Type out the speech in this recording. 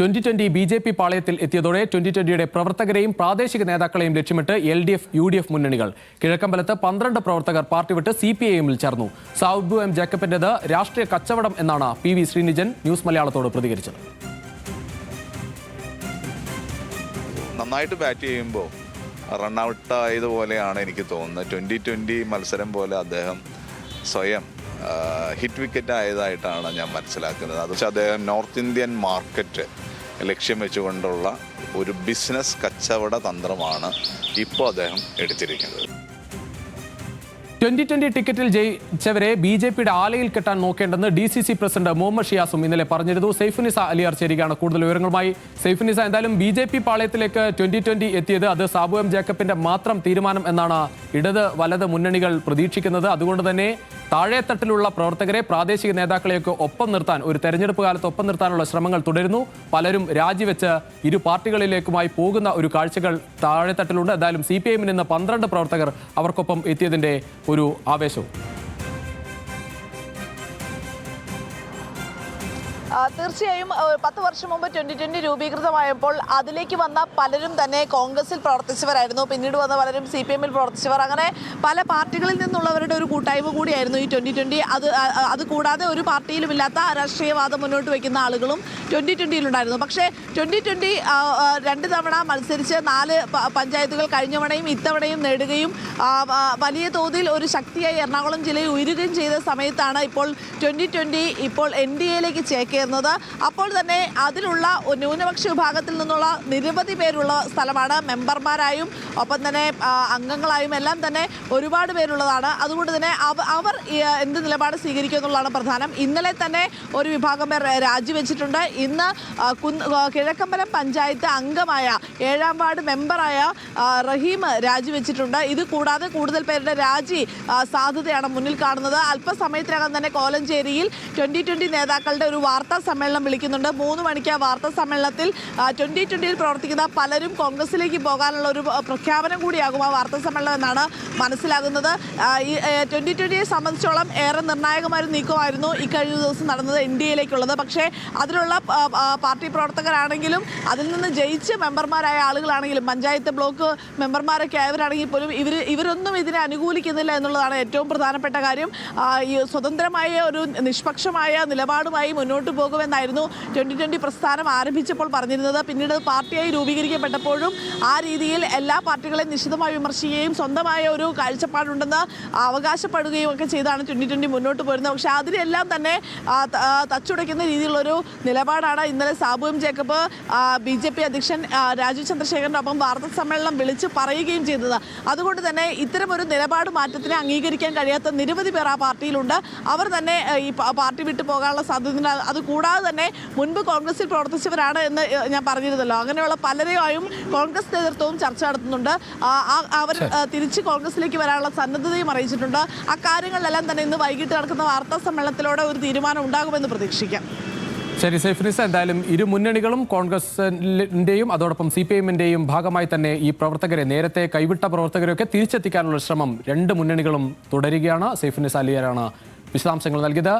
Twenty twenty B J P പാളയത്തിൽ എത്തിയതോടെ twenty ട്വന്റിയുടെ പ്രവർത്തകരെയും പ്രാദേശിക നേതാക്കളെയും ലക്ഷ്യമിട്ട് L D F U D F മുന്നണികൾ. കിഴക്കമ്പലത്ത് പന്ത്രണ്ട് പ്രവർത്തകർ പാർട്ടി വിട്ട് സി പി ഐ എമ്മിൽ ചേർന്നു. സൗബു എം ജേക്കബിന്റേത് രാഷ്ട്രീയ കച്ചവടം എന്നാണ് പി വി ശ്രീനിജൻ ന്യൂസ് മലയാളത്തോട് പ്രതികരിച്ചത്. നന്നായിട്ട് ബാറ്റ് ചെയ്യുമ്പോൾ റണ്ണൗട്ട് ആയതുപോലെയാണ് എനിക്ക് തോന്നുന്നത്. ട്വന്റി ട്വന്റി മത്സരം പോലെ അദ്ദേഹം സ്വയം ഹിറ്റ് വിക്കറ്റ് ആയതായിട്ടാണ് ഞാൻ മനസ്സിലാക്കുന്നത്. അത് വെച്ചാൽ അദ്ദേഹം നോർത്ത് ഇന്ത്യൻ മാർക്കറ്റ് ലക്ഷ്യം വെച്ചുകൊണ്ടുള്ള ഒരു ബിസിനസ് കച്ചവട തന്ത്രമാണ് ഇപ്പോൾ അദ്ദേഹം എടുത്തിരിക്കുന്നത്. ട്വന്റി ട്വന്റി ടിക്കറ്റിൽ ജയിച്ചവരെ ബി ജെ പിയുടെ ആലയിൽ കെട്ടാൻ നോക്കേണ്ടെന്ന് D C C president Muhammad ഷിയാസും ഇന്നലെ പറഞ്ഞിരുന്നു. സൈഫുനിസ അലിയാർ അർച്ചേരിക്കാണ് കൂടുതൽ വിവരങ്ങളുമായി. സൈഫുനിസ എന്തായാലും ബി ജെ പി പാളയത്തിലേക്ക് ട്വന്റി ട്വന്റി എത്തിയത് അത് സാബു എം ജേക്കബിന്റെ മാത്രം തീരുമാനം എന്നാണ് ഇടത് വലത് മുന്നണികൾ പ്രതീക്ഷിക്കുന്നത്. അതുകൊണ്ട് തന്നെ താഴെത്തട്ടിലുള്ള പ്രവർത്തകരെ പ്രാദേശിക നേതാക്കളെയൊക്കെ ഒപ്പം നിർത്താൻ ഒരു തെരഞ്ഞെടുപ്പ് കാലത്ത് ഒപ്പം നിർത്താനുള്ള ശ്രമങ്ങൾ തുടരുന്നു. പലരും രാജിവെച്ച് ഇരു പാർട്ടികളിലേക്കുമായി പോകുന്ന ഒരു കാഴ്ചകൾ താഴെത്തട്ടിലുണ്ട്. എന്തായാലും സി പി എമ്മിൽ നിന്ന് പന്ത്രണ്ട് പ്രവർത്തകർ അവർക്കൊപ്പം എത്തിയതിന്റെ ഒരു ആവേശവും. തീർച്ചയായും പത്ത് വർഷം മുമ്പ് ട്വന്റി ട്വന്റി രൂപീകൃതമായപ്പോൾ അതിലേക്ക് വന്ന പലരും തന്നെ കോൺഗ്രസിൽ പ്രവർത്തിച്ചവരായിരുന്നു. പിന്നീട് വന്ന പലരും സി പി എമ്മിൽ പ്രവർത്തിച്ചവർ. അങ്ങനെ പല പാർട്ടികളിൽ നിന്നുള്ളവരുടെ ഒരു കൂട്ടായ്മ കൂടിയായിരുന്നു ഈ ട്വന്റി ട്വന്റി. അത് അത് കൂടാതെ ഒരു പാർട്ടിയിലും ഇല്ലാത്ത രാഷ്ട്രീയവാദം മുന്നോട്ട് വയ്ക്കുന്ന ആളുകളും ട്വന്റി ട്വന്റിയിലുണ്ടായിരുന്നു. പക്ഷേ ട്വന്റി ട്വന്റി രണ്ട് തവണ മത്സരിച്ച് നാല് പഞ്ചായത്തുകൾ കഴിഞ്ഞവണയും ഇത്തവണയും നേടുകയും വലിയ തോതിൽ ഒരു ശക്തിയായി എറണാകുളം ജില്ലയിൽ ഉയരുകയും ചെയ്ത സമയത്താണ് ഇപ്പോൾ ട്വന്റി ട്വന്റി ഇപ്പോൾ എൻ ഡി എയിലേക്ക് ചേക്കേറുന്നത് അപ്പോൾ തന്നെ അതിലുള്ള ന്യൂനപക്ഷ വിഭാഗത്തിൽ നിന്നുള്ള നിരവധി പേരുള്ള സ്ഥലമാണ് മെമ്പർമാരായും ഒപ്പം തന്നെ അംഗങ്ങളായും എല്ലാം തന്നെ ഒരുപാട് പേരുള്ളതാണ്. അതുകൊണ്ട് തന്നെ അവർ എന്ത് നിലപാട് സ്വീകരിക്കും എന്നുള്ളതാണ് പ്രധാനം. ഇന്നലെ തന്നെ ഒരു വിഭാഗം പേർ രാജിവെച്ചിട്ടുണ്ട്. ഇന്ന് കിഴക്കമ്പലം പഞ്ചായത്ത് അംഗമായ ഏഴാം വാർഡ് മെമ്പറായ റഹീം രാജിവെച്ചിട്ടുണ്ട്. ഇത് കൂടാതെ കൂടുതൽ പേരുടെ രാജി സാധ്യതയാണ് മുന്നിൽ കാണുന്നത്. അല്പസമയത്തിനകം തന്നെ കോലഞ്ചേരിയിൽ ട്വന്റി ട്വന്റി നേതാക്കളുടെ ഒരു വാർത്താ സമ്മേളനം വിളിക്കുന്നുണ്ട്. മൂന്ന് മണിക്ക് ആ വാർത്താ സമ്മേളനത്തിൽ ട്വന്റി ട്വന്റിയിൽ പ്രവർത്തിക്കുന്ന പലരും കോൺഗ്രസിലേക്ക് പോകാനുള്ള ഒരു പ്രഖ്യാപനം കൂടിയാകും ആ വാർത്താ സമ്മേളനം എന്നാണ് മനസ്സിലാകുന്നത്. ഈ ട്വന്റി ട്വന്റിയെ സംബന്ധിച്ചോളം ഏറെ നിർണായകമായ ഒരു നീക്കമായിരുന്നു ഇക്കഴിഞ്ഞ കഴിഞ്ഞ ദിവസം നടന്നത് എൻ ഡി എയിലേക്കുള്ളത്. പക്ഷേ അതിലുള്ള പാർട്ടി പ്രവർത്തകരാണെങ്കിലും അതിൽ നിന്ന് ജയിച്ച് മെമ്പർമാരായ ആളുകളാണെങ്കിലും പഞ്ചായത്ത് ബ്ലോക്ക് മെമ്പർമാരൊക്കെ ആയവരാണെങ്കിൽ പോലും ഇവർ ഇവരൊന്നും ഇതിനെ അനുകൂലിക്കുന്നില്ല എന്നുള്ളതാണ് ഏറ്റവും പ്രധാനപ്പെട്ട കാര്യം. ഈ സ്വതന്ത്രമായ ഒരു നിഷ്പക്ഷമായ നിലപാടുമായി മുന്നോട്ട് പോകുമെന്നായിരുന്നു ട്വന്റി ട്വന്റി പ്രസ്ഥാനം ആരംഭിച്ചപ്പോൾ പറഞ്ഞിരുന്നത്. പിന്നീട് പാർട്ടിയായി രൂപീകരിക്കപ്പെട്ടപ്പോഴും ആ രീതിയിൽ എല്ലാ പാർട്ടികളെയും നിശിതമായി വിമർശിക്കുകയും സ്വന്തമായ ഒരു കാഴ്ചപ്പാടുണ്ടെന്ന് അവകാശപ്പെടുകയും ഒക്കെ ചെയ്താണ് ട്വന്റി ട്വന്റി മുന്നോട്ട് പോരുന്നത് പക്ഷേ അതിനെല്ലാം തന്നെ തച്ചുടയ്ക്കുന്ന രീതിയിലുള്ളൊരു നിലപാടാണ് ഇന്നലെ Sabu M Jacob B J P അധ്യക്ഷൻ രാജീവ് ചന്ദ്രശേഖരന്റെ ഒപ്പം വാർത്താ സമ്മേളനം വിളിച്ച് പറയുകയും ചെയ്തത്. അതുകൊണ്ട് തന്നെ ഇത്തരമൊരു നിലപാട് മാറ്റത്തിനെ അംഗീകരിക്കാൻ കഴിയാത്ത നിരവധി പേർ ആ പാർട്ടിയിലുണ്ട്. അവർ തന്നെ ഈ പാർട്ടി വിട്ടു പോകാനുള്ള സാധ്യത അത് കൂടാതെ തന്നെ മുൻപ് കോൺഗ്രസിൽ പ്രവർത്തിച്ചവരാണ് എന്ന് ഞാൻ പറഞ്ഞിരുന്നല്ലോ. അങ്ങനെയുള്ള പലരെയും കോൺഗ്രസ് നേതൃത്വവും ചർച്ച നടത്തുന്നുണ്ട്. അവർ തിരിച്ച് കോൺഗ്രസിലേക്ക് വരാനുള്ള സന്നദ്ധതയും അറിയിച്ചിട്ടുണ്ട്. ആ കാര്യങ്ങളിലെല്ലാം തന്നെ ഇന്ന് വൈകിട്ട് നടക്കുന്ന വാർത്താ സമ്മേളനത്തിലൂടെ ഒരു തീരുമാനം ഉണ്ടാകുമെന്ന് പ്രതീക്ഷിക്കാം. ശരി സൈഫുനിസ എന്തായാലും ഇരു മുന്നണികളും കോൺഗ്രസിന്റെയും അതോടൊപ്പം സി പി എമ്മിന്റെയും ഭാഗമായി തന്നെ ഈ പ്രവർത്തകരെ നേരത്തെ കൈവിട്ട പ്രവർത്തകരെയൊക്കെ തിരിച്ചെത്തിക്കാനുള്ള ശ്രമം രണ്ട് മുന്നണികളും തുടരുകയാണ്. സൈഫിനിസ് അലിയാരാണ് വിശദാംശങ്ങൾ നൽകിയത്.